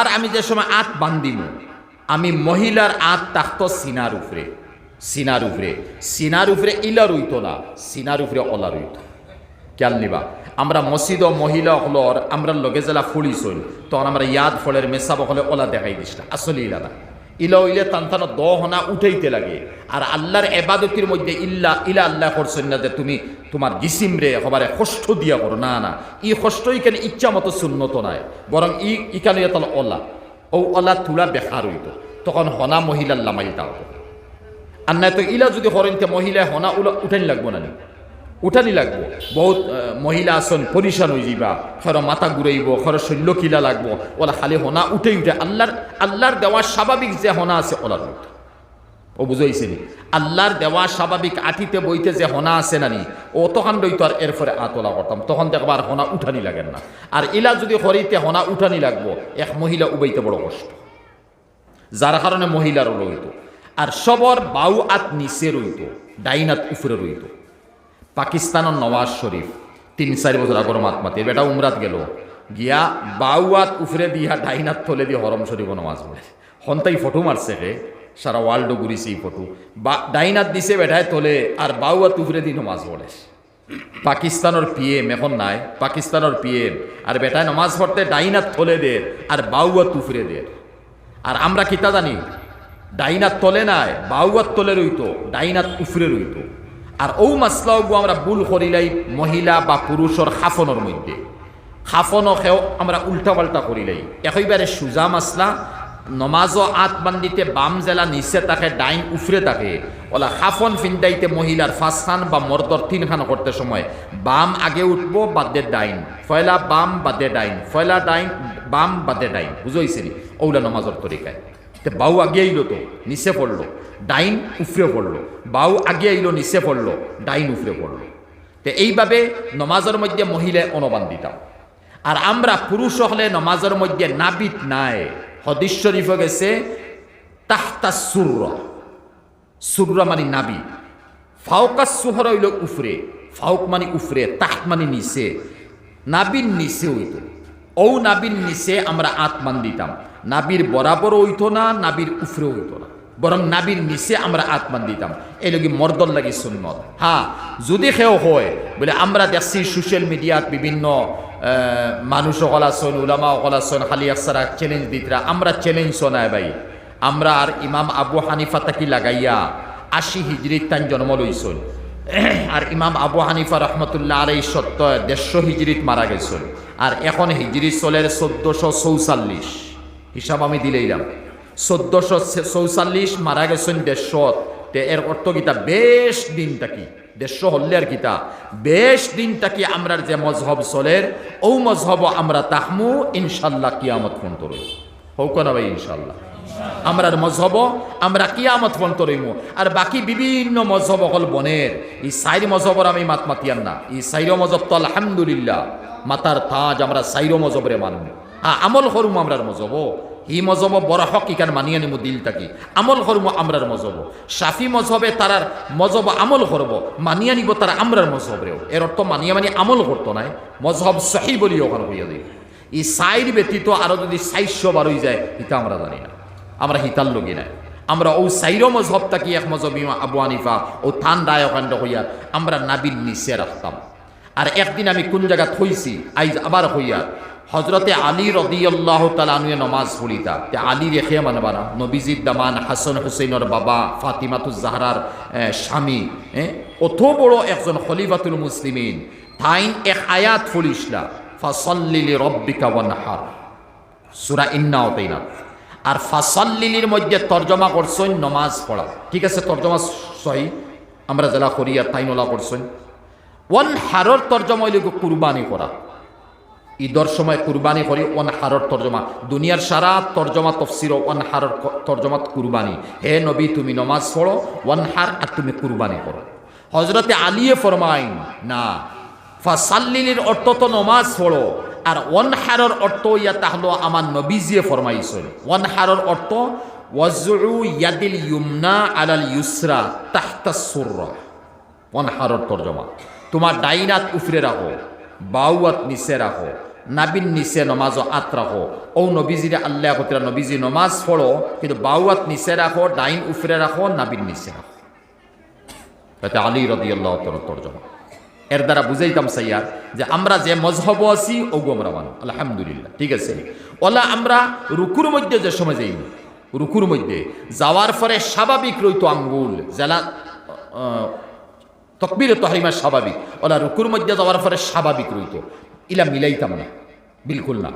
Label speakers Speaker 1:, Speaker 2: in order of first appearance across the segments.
Speaker 1: আর আমি যে সময় আত বান্দিম আমি মহিলার আত তাক্ত সিনার উপরে সিনার উপরে সিনার উপরে ইলা রইত না, সিনার উপরে অলা রইত। খেয়াল নিবা, আমরা মসজিদ ও মহিলা হলর, আমরা লগে জেলা ফুড়িছইল তখন আমরা ইয়াদ ফলের মেসাব হলে ওলা দেখাই দিস না আসলে ইলা না। ইলা ইলে তান্তানো দহনা উঠাইতে লাগে। আর আল্লাহর এবাদতির মধ্যে ইল্লা, ইলা আল্লাহ করছেন না যে তুমি তোমার জিসিম রে হবারে কষ্ট দিয়া করো। না না, ই কষ্ট ইখানে ইচ্ছা মতো শূন্যত নাই। বরং ই ইখানে তাহলে অলা? ও অলা তুলা বেকার হইত তখন হনা মহিলার লামাইতা হতো আর নাই তো ইলা যদি হরেনতে মহিলা হনা উলা উঠানি লাগবো না নি? উঠানি লাগবো। বহুত মহিলা আসন পরিশান হয়ে যাইবা। খর মাথা ঘুরাইব খর শৈল্য কিলা লাগবো। ওলা খালি হনা উঠে উঠে, আল্লাহর আল্লাহর দেওয়া স্বাভাবিক যে হনা আছে ওলার উঠ ও বুঝাইছে নি? আল্লাহর দেওয়া স্বাভাবিক আঠিতে বইতে যে হনা আছে নানি ও তখন দইতো আর এরপরে আতলা করতাম। তখন দেখবার হনা উঠানি লাগেন না। আর ইলা যদি হরিতে হনা উঠানি লাগবো, এক মহিলা উবাইতে বড় কষ্ট। যার কারণে মহিলারও রইত আর সবর বাউ আত নিচে রইত, ডাইনাত উফরে রইত। পাকিস্তানের নওয়াজ শরীফ তিন চারি বছর আগর মাত মাতি বেটা উমরাত গেল। গিয়া বাউয়াত উফরে দিয়া ডাইনাত থলে দিয়ে হরম শরীফ নমাজ পড়ে হন্তাই ফটো মারছে রে সারা ওয়ার্ল্ডও ঘুরিছে এই ফটো। বা, ডাইনাত দিছে বেটায় তোলে আর বাউয়াত উফরে দিয়ে নমাজ পড়ে পাকিস্তানের পিএম এখন নাই পাকিস্তানের পিএম আর বেটায় নমাজ পড়তে ডাইনাত থলে দে আর বাউয়াত উফরে দে। আর আমরা কিতা জানি, ডাইনাত তলে নাই বাউয়াত তলে রইত ডাইনাত উফরে রইত আর ও মাসলাও আমরা ভুল করিলাই মহিলা বা পুরুষের হাফনের মধ্যে। হাফনও খেও আমরা উল্টা পাল্টা করিলাই একইবারে সুজা মাসলা নমাজও আত বান্দিতে বাম জেলা নিচে থাকে, ডাইন উফরে থাকে। ওলা হাফন ফিন্দাইতে মহিলার ফাঁসখান বা মর্দর তিনখান করতে সময়। বাম আগে উঠবো, বাদে ডাইন। ফয়লা বাম, বাদে ডাইন। ফয়লা ডাইন, বাম, বাদে ডাইন। বুঝাইছে নি ওলা নমাজর তরিকায় তে বাউ আগে আইলো তো, নিচে পড়ল। ডাইন উফরে পড়ল। বাউ আগে আইলো, নিচে পড়ল। ডাইন উফরে পড়ল। তে এইভাবে নমাজের মধ্যে মহিলা অনুবান দিতাম আর আমরা পুরুষ হলে নমাজের মধ্যে নাবিত নাই। হদিস শরীফ গেছে, তাহতা সুর সুররা মানে নাবি ফাউকা সুহর হইল উফরে। ফাউক মানে উফরে তাহ মানে নিচে। নাবির নিচে হইত। ও নাবির নিচে আমরা আত্মান দিতাম নাবির বরাবর হইতো না, নাবির উফরে হইতো না। বরং নাবির নিচে আমরা আত্মান দিতাম। এই লগে মর্দল লাগি সুন্নত। হ্যাঁ যদি সেও হয়, বলে আমরা দেখছি সোশ্যাল মিডিয়াত বিভিন্ন মানুষ সকল আসন উলামা সকল আসন খালি একসারা চ্যালেঞ্জ দিতরা আমরা চ্যালেঞ্জ শোনায় ভাই। আমরা আর ইমাম আবু হানিফা তাকি লাগাইয়া আশি হিজড়ির তান জন্ম লইছল আর ইমাম আবু হানিফা রহমতুল্লাহ আলাই সত্য দেড়শো হিজড়িত মারা গেছিল আর এখন হিজড়ি চলের চোদ্দশো চৌচাল্লিশ। হিসাব আমি দিলেইলাম চোদ্দশো চৌচাল্লিশ মারা গেছেন দেড়শত। তে এর অর্থ গীতা বেশ দিন তাকি দেড়শো হল্লে আর গীতা বেশ দিন তাকি আমরার যে মজহব চলের? ও মজহব আমরা তাহমু, ইনশাল্লাহ কিয়ামত ফোন তরই হোক না ভাই, ইনশাল্লাহ। আমরার মজহব, আমরা কিয়ামত ফোন তরইমু আর বাকি বিভিন্ন মজহব হল বনের। ই সাইর মজহবর আমি মাত মাতিয়ান না। ই সাইর মজহব তো আলহামদুলিল্লাহ। মাতার তাজ আমরা সাইর মজবরে মানব। হ্যাঁ আমল করুম আমরার মজব ই মজব বড় হক ইকান মানিয়ে নিমু দিল থাকি আমল করব আমরার মজব সাফি মজহবে তারার মজব আমল করব মানিয়ে নিব তারা আমরার মজহবরেও এর অর্থ মানিয়ে মানি আমল করতো নাই। মজহব সহি বলি ওখানে হইয়া দিই। এই সাইড ব্যতীত আরও যদি সাইশ্য বার হয়ে যায় এটা আমরা জানি না। আমরা হিতাল লগি নাই। আমরা ও সাইর মজহব থাকি এক মজহব আবু আনিফা ও থান দায়কাণ্ড হইয়া আমরা নাবিল নিচে রাখতাম। আর একদিন আমি কোন জায়গা থইছি আইজ আবার হইয়া হজরতে আলী রদিয়াল্লাহ তালানুয়ে নমাজ পড়িতা তে। আলী রেখে মানবা না নবীজির দামান হাসান হুসেইনের বাবা ফাতিমাতুজ জাহরার এ, স্বামী এ, অত বড় একজন খলিফাতুল মুসলিমিন। তাইন এক আয়াত ফুলিসলা ফাসল্লিলি রব্বিকা ওয়ানহার। সুরা ইন্নাও তাইনা আর ফাসল্লিলির মধ্যে তর্জমা করছেন নমাজ পড়া। ঠিক আছে তর্জমা সহি আমরা জেলা করিয়া তাইনলা করছেন। ওয়ান হারর তর্জমা হইলে কুরবানি করা। ঈদর সময় কুরবানি করি ওয়ান হারর তর্জমা। দুনিয়ার সারা তর্জমা তফসির ওয়ান হারর তর্জমাত কুরবানি। হে নবী, তুমি নমাজ পড়ো ওয়ান হার আর তুমি কুরবানি করো। হজরতে আলিয়ে ফরমাইন, না, ফাসাল্লিলির অর্থ তো নমাজ পড়ো, আর ওয়ান হারর অর্থ ইয়া তাহলো আমার নবীজিয়ে ফরমাইছিল ওয়ান হারর অর্থ ওয়াজু ইয়াদিল ইউমনা আলাল ইউসরা তাহতা সুররা। ওয়ান হারর তর্জমা। তোমার ডাইনাত উফরে রাখো। বাউয়াত নিচে রাখো নাবিন নিচে নমাজ আত রাখো ও নবীজিরে আল্লাহ কতিরা নবীজি নমাজ পড়ো কিন্তু বাউয়াত নিচে রাখো ডাইন উফরে রাখো নাবিন নিচে রাখো তাতে আলী রদি আল্লাহ তর্জমা এর দ্বারা বুঝাইতাম সাইয়ার যে আমরা যে মজহব আছি, ওগু আমরা মানো। আলহামদুলিল্লাহ, ঠিক আছে। ওলা আমরা রুকুর মধ্যে যে সময় যাই রুকুর মধ্যে যাওয়ার পরে স্বাভাবিক রইতো আঙ্গুল, জেলা তকবির তহরিমা স্বাভাবিক। ওলা রুকুর মধ্যে যাওয়ার পরে স্বাভাবিক রইত। ইলা মিলাইতাম না, বিলকুল না।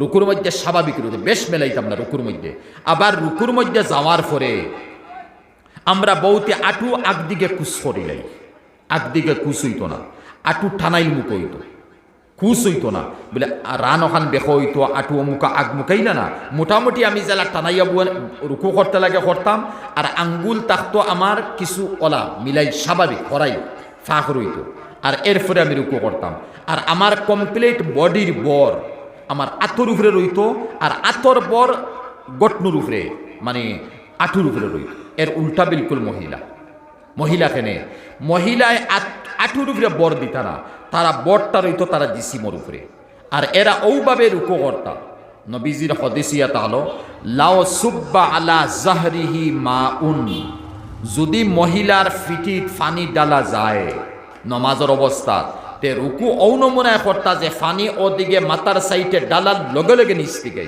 Speaker 1: রুকুর মধ্যে স্বাভাবিক রইত, বেশ মেলাইতাম না রুকুর মধ্যে। আবার রুকুর মধ্যে যাওয়ার পরে আমরা বউতে আটু আগদিকে কুস করিলাই আগদিকে কুস হইতো না। আটু ঠানাইল মুখ হইতো। কুস হইতো না বলে রান ওখান বেখ হইতো আটু মুখা আগ মুখাই না। না মোটামুটি আমি জেলা টানাইয়া বুয়া রুকু করতে লাগে করতাম আর আঙ্গুল তাকতো আমার কিছু অলা মিলাই স্বাভাবিক করাই ফাঁক রইতো আর এরপরে আমি রুকু করতাম আর আমার কমপ্লিট বডির বর আমার আতর উপরে রইতো আর আতর বর গটনুর উপরে মানে আঠুর উপরে রইতো এর উল্টা বিলকুল মহিলা। মহিলা কেনে? মহিলায় আঠুর উপরে বর দিতা না। তারা বরটা রইতো তারা জিসিমর উপরে আর এরা ওভাবে রুকো কর্তা নবীজির হদিসিয়া তাহলো লাও সুব্বা আলা জাহরিহি মা উন যদি মহিলার ফিটিত ফানি ডালা যায় নমাজের অবস্থা তে রুকু ঔ নমুনায় কর্তা যে ফানি ওদিকে মাতার সাইটে ডালার লগে লগে নিচ থেকে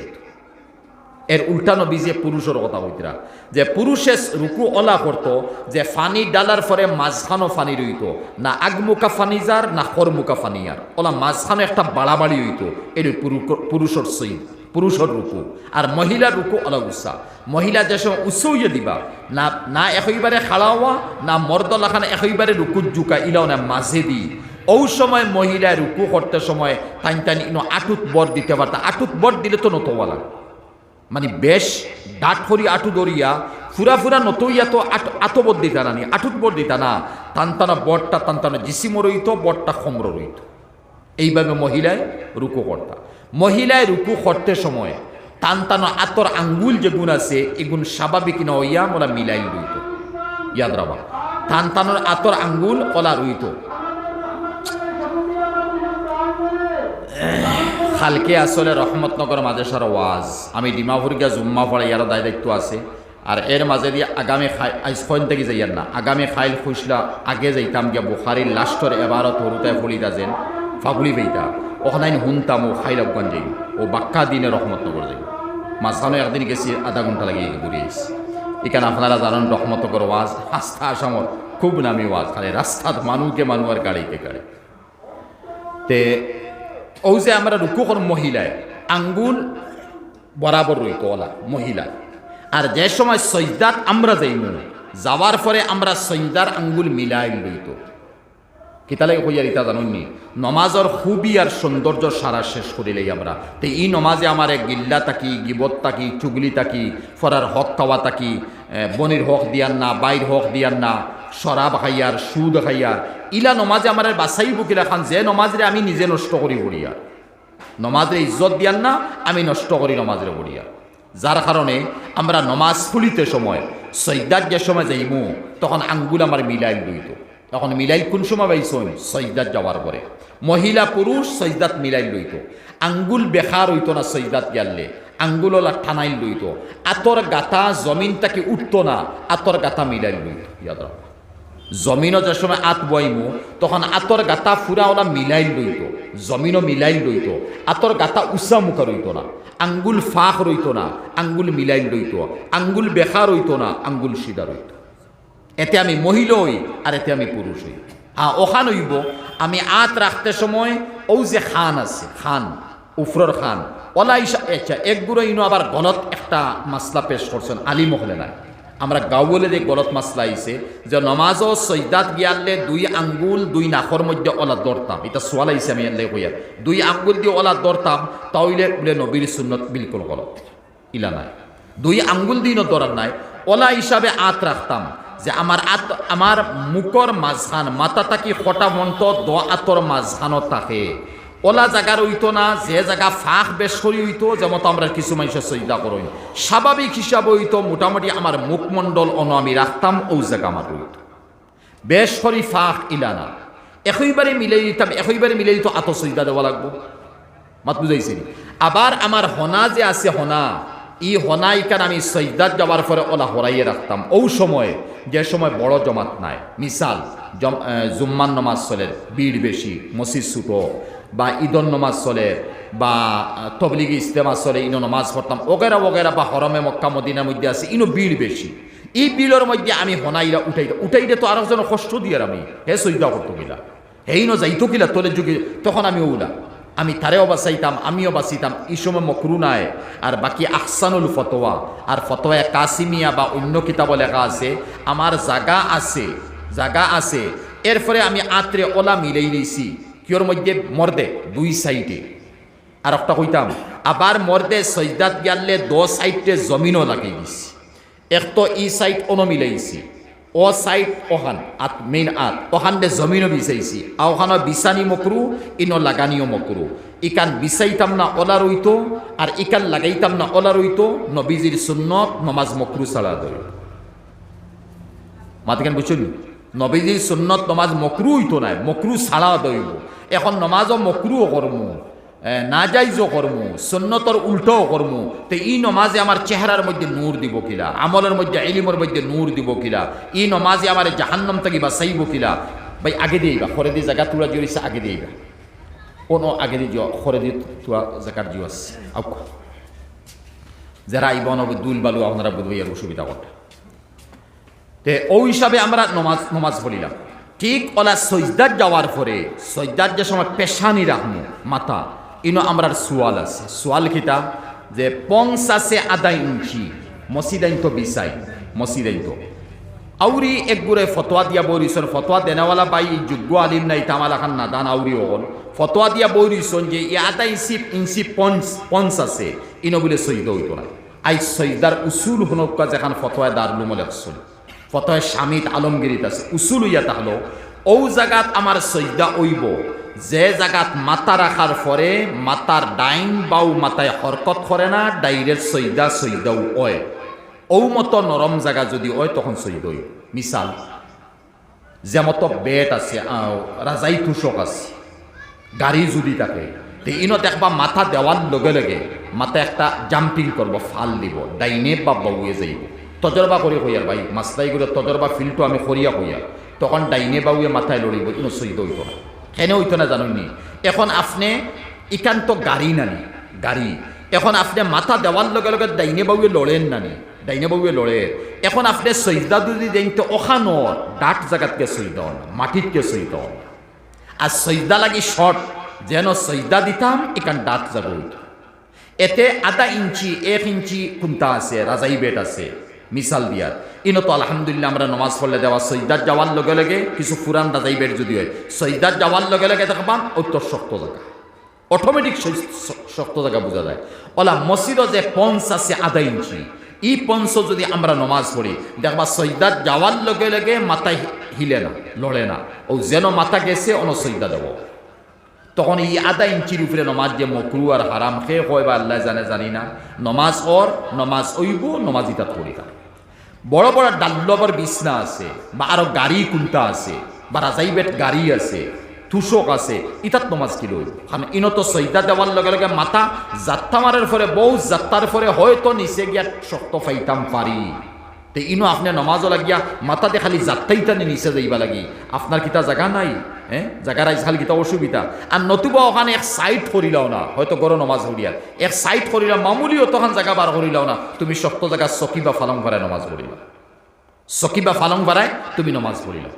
Speaker 1: এর উল্টা নবী যে পুরুষের কথা হইতরা যে পুরুষে রুকু অলা করত যে ফানি ডালার পরে মাঝখানো ফানি রইত না আগমুখা ফানি যার না খরমুখা ফানি আর ওলা মাঝখানো একটা বাড়াবাড়ি হইত এর পুরুষের সই পুরুষের রুকু আর মহিলার রুকু অলা উৎসাহ মহিলা যে সময় উৎসইয়ে দিবা, না না একইবারে খাড়াওয়া না মর্দলাখানে একইবারে রুকু জুকা, ইলাও না মাঝে দি ও সময় মহিলা রুকু করতে সময় টাইন টাইন ইনো আটুত বর দিতে পারতা আটুত বর দিলে তো নতওয়ালা মানে বেশ ডাট করি আটু দরিয়া, ফুরা ফুরা নতইয়া তো আটো বদ দিতা না নি আটুত বর না। তান্তানা বরটা তান্তানা জিসিম রইত বটটা খমর রইত এইভাবে মহিলায় রুকু করতা মহিলায় রুকু করতে সময় টানটানো আতর আঙ্গুল যে গুণ আছে, এগুণ স্বাভাবিক না হইয়া মোলা মিলাই রইত ইয়াদ রাবা টানটানোর আতর আঙ্গুল ওলা রইত খালকে আসলে রহমতনগর মাদেশার ওয়াজ। আমি ডিমাপুর গিয়া জুম্মা পড়া ইয়ারও দায় দায়িত্ব আছে। আর এর মাঝে দিয়ে আগামী খাই আইসখন থেকে যাইয়ার না? আগামী খাইল খুশলা আগে যাইতাম গিয়া বুখারির লাস্টর এবারত হরুতায় ফলিতা যেন ফাগুলি বেইতা ওখানে শুনতাম ও খাইল আফগান যাই ও বাক্কা দিনে রহমতনগর যাই। মাঝখানে একদিন গেছি, আধা ঘণ্টা লাগিয়ে ঘুরে এসেছি এখানে আপনারা জানেন রহমতনগর ওয়াজ আস্থা আসামর খুব নামি ওয়াজ। খালি রাস্তাত মানুষকে মানুষ আর গাড়িতে গাড়ি। তে ও যে আমরা রুকু কর মহিলায় আঙ্গুল বরাবর রইত ওলা মহিলা। আর যে সময় সৈদাত আমরা যাই যাইমু যাওয়ার পরে আমরা সৈদার আঙ্গুল মিলাই লইত কিতালে কইয়ার ইতা জানুননি নমাজর খুবই আর সৌন্দর্য সারা শেষ করিলেই আমরা। তো এই নমাজে আমার গিল্লা তাকি, গিবত তাকি, চুগলি তাকি ফরার হক খাওয়া তাকি বনির হক দিয়ার না বাইর হক দিয়ার না শরাব খাইয়ার সুদ খাইয়ার ইলা নমাজে আমার বাসাই বুকিলা খান, যে নমাজরে আমি নিজে নষ্ট করি বলিয়ার নমাজরে ইজ্জত দিয়ার না, আমি নষ্ট করি নমাজরে বলিয়ার যার কারণে আমরা নমাজ ফুলিতে সময় সৈদার যে সময় যাইমু, তখন আঙ্গুল আমার মিলাই লইত। তখন মিলাই কোন সময় পাইছই সৈদাত যাওয়ার পরে। মহিলা পুরুষ সৈদাত মিলাই লইত। আঙ্গুল বেখার হইত না সৈদাত গেলে আঙ্গুল ওলা ঠানাইল লইত। আতর গাথা জমিন তাকে উঠত না, আতর গাথা মিলাই লইত। ইয়াদ রাখো। জমিনও যে সময় আত বইমু তখন আতর গাতা ফুরা ওলা মিলাই লইত জমিনও মিলাই লইত আতর গাতা উষা মুখা রইত না, আঙ্গুল ফাঁক রইত না, আঙ্গুল মিলাই লইত আঙ্গুল বেখা রইত না, আঙ্গুল সিধা রইত এতে আমি মহিলা হই আর এতে আমি পুরুষ হই হ্যাঁ ওখান হইব, আমি আত রাখতে সময় ও যে খান আছে, খান উফরর খান। ওলা ইসা আচ্ছা এক গুঁড়ো ইনো আবার গলত একটা মাসলা পেশ করছেন আলী মহলে নাই। আমরা গাঁৱলে যে গলত মাছলা আইছে যে নমাজ ও সৈদাত গিয়ালে দুই আঙ্গুল, দুই নাখর মধ্যে ওলা দরতাম এটা সোয়াল আইছে আমি এলে কইয়া দুই আঙ্গুল দিয়ে ওলা দরতাম তাইলে বলে নবীর সুন্নত বিলকুল গলত। ইলা নাই। দুই আঙ্গুল দিয়ে দরার নাই। ওলা হিসাবে আত রাখতাম যে আমার আত আমার মুখর মাঝখান মাথা তাকি খটা মন্ত দ আতর মাঝখানত থাকে। ওলা জায়গা রইতো না, যে জায়গা ফাঁক বেশ করি হইতো যেমন আমরা কিছু মানুষের সৈদা করই স্বাভাবিক হিসাবে হইতো, মোটামুটি আমার মুখমণ্ডল অন আমি রাখতাম, ও জায়গা আমার রইত। বেশ করি ফাঁক ইলানা একইবারে মিলাই দিতাম একইবারে মিলাই দিত আত সৈদা দেওয়া লাগবো। মাত বুঝাইছি আবার আমার হনা যে আছে হনা, ই হনা ইকান আমি সৈদাত যাওয়ার পরে ওলা হরাইয়ে রাখতাম। ও সময়ে, যে সময় বড় জমাত নাই। মিসাল জুম্মান নমাজ চলে, ভিড় বেশি, মসজিদ ছুটো। বা ঈদন নমাজ চলে, বা তবলিগি ইস্তেমা চলে, ইনো নমাজ পড়তাম, ওগেরা ওগেরা বা হরমে মক্কা, মদিনার মধ্যে আছে, ইনো ভিড় বেশি। এই বিলের মধ্যে আমি হনাইরা উঠাইরা উঠাইলে তো আরও যেন কষ্ট দিয়ে আমি, হে সৈদা করতো গিলা। হেই ন যাইতো কিলা তোলে যুগে, তখন আমি ওলা। আমি তারেও বাঁচাইতাম, আমিও বাঁচিতাম, এই সময় মকরু নাই। আর বাকি আহসানুল ফতোয়া আর ফতোয়া কাসিমিয়া বা অন্য কিতাব লেখা আছে আমার জাগা আছে জাগা আছে। এরপরে আমি আত্রে ওলা মিলেই লইছি কিয়র মধ্যে মর্দে দুই সাইডে আর একটা কইতাম আবার মর্দে সৈদাত গিয়ালে দ সাইডে জমিনও লাগাই দিছি এক তো ই সাইড অন মিলাইছি ও সাইড ওখান আত, মেইন আত। ওখান দে জমিনও বিচাইছি ওখানে বিছানি মকরু ইনো লাগানিও মকরু ইকান বিচাইতাম না ওলা রইতো আর ইকান লাগাইতাম না ওলা রইতো নবীজির সুন্নত নমাজ মকরু ছাড়া দই মাতিকান বুঝলি নবীজির সুন্নত নমাজ মকরু হইতো নাই মকরু ছাড়া দইব এখন নমাজও মকরুও করমু না যাইজও করমু, সুন্নতর উল্টোও করমু। তো ই নমাজে আমার চেহারার মধ্যে নূর দিব কিলা, আমলের মধ্যে এলিমের মধ্যে নূর দিব কিলা, ই নমাজে আমার জাহান্নম থেকে বাঁচাইব কিলা। ভাই, আগে দিয়েবা খরে দিয়ে জায়গা তুলা জড়িছে আগে দিয়েবা কোনো আগে দিয়ে খরে দিয়ে তুলা জায়গার জিও আছে। যারা আইব দুল বালু, আপনারা বুঝবে আর অসুবিধা করতে। তে ওই হিসাবে আমরা নমাজ নমাজ পড়িলাম। ঠিক ওলা সৈদার যাওয়ার পরে সৈদার যে সময় পেশানি রাখমু, মাথা, ইনো আমরার সোয়াল আছে। সোয়াল খিতা যে পঞ্চাশে আধা ইঞ্চি মসিদাইন তো বিসাই মসিদাইন তো আউরি একগুড়ে ফতোয়া দিয়া বইরিছন, ফতোয়া দেনাওয়ালা পাই ই যোগ্য আলিম নাই, তামালা খান নাদান আউরি অকল। ফতোয়া দিয়া বইরিছন যে ই আধা ইঞ্চি ইঞ্চি পঞ্চ পঞ্চ আছে ইনো বলে সৈদ হইতো না। আই সৈদার উসুল হনকা যেখান ফতোয়া দারলুম লেখছল ফতোয় স্বামীত আলমগিরিত আছে। উসুল ইয়া তাহলো ও জাগাত আমার সৈদা ওইব যে জাগাত মাতা রাখার পরে মাতার ডাইন বাউ মাতায় হরকত করে না ডাইরেক্ট সৈদা সৈদাও ওয় ঔ মতো নরম জায়গা যদি হয় তখন সৈদ হইব মিসাল যে মতো বেট আছে রাজাই তুষক আছে। গাড়ি যদি থাকে, তে ইনো দেখবা মাথা দেওয়ার লগে লগে মাথা একটা জাম্পিং করব ফাল দিব, ডাইনে বা বাউয়ে যাইব। তজরবা করে কইয়ার ভাই, মাস্তাই করে তজরবা ফিল্ডটো আমি করিয়া কইয়া। তখন ডাইনে বাউয়ে মাথায় লড়িব, ইনো সৈদ হইত না। কেন হইতো না জানুনি? এখন আপনি ইকান্ত গাড়ি নানি, গাড়ি। এখন আপনি মাথা দেওয়ার লগে লগে ডাইনে বাউয়ে লড়েন নানি, ডাইনে বাউয়ে লড়ে। এখন আপনি সৈদা যদি দেন তো ওখানোর ডাট জায়গাতকে সৈদ মাটিতকে সৈদ আর সৈদা লাগি শর্ট যেন সৈদা দিতাম এখান দাঁত যাব এতে আধা ইঞ্চি, এক ইঞ্চি কুন্তা আছে, রাজাই বেট আছে। মিসাল দিয়ার। ইনো তো আলহামদুলিল্লাহ আমরা নমাজ পড়লে দেওয়া সৈদার যাওয়ার লগে লগে কিছু পুরান বেট যদি হয়। সৈদার যাওয়ার লগে লগে দেখবান অত্য শক্ত জায়গা। অটোমেটিক শক্ত জায়গা বোঝা যায়। ওলা মসজিদও যে পঞ্চ আছে আধা ইঞ্চি। ই পঞ্চ যদি আমরা নমাজ পড়ি, দেখবা সৈদার যাওয়ার লগে লগে মাথায় হিলে না, লড়ে না। ও যেন মাথা গেছে, অন সৈদা দেব তখন এই আধা ইঞ্চির উপরে নমাজ যে মকরু আর হারাম খেয়ে হয় বা আল্লাহ জানে জানি না। নমাজ ওর নমাজ ওইব নমাজ ইতা করি তার বড় বড় ডাল্লবর বিছনা আছে, বা আরও গাড়ি কুন্তা আছে, বা রাজাইবেট গাড়ি আছে, তুষক আছে, ইতাত নমাজ কি লই কারণ ইনত সৈদা দেওয়ার লগে লগে মাথা যাত্রা মারার ফলে বউ যাত্রার পরে হয়তো নিচে গিয়া শক্ত ফাইতাম পারি। তে ইনো আপনার নমাজও লাগিয়া মাথাতে খালি যাত্রাই টানি নিচে যাইবা লাগি। আপনার কিতা জাগা নাই? হ্যাঁ জাগা রাইজ খালি কিতা অসুবিধা। আর নতুবা ওখানে এক সাইড করিলাও না, হয়তো গরো নমাজ হরিয়ার এক সাইড করিলা মামুলিও তখন জায়গা বার করিলাও না, তুমি শক্ত জায়গা চকি বা ফালং ভরায় নমাজ পড়িলা চকি বা ফালং ভরায় তুমি নমাজ পড়িলা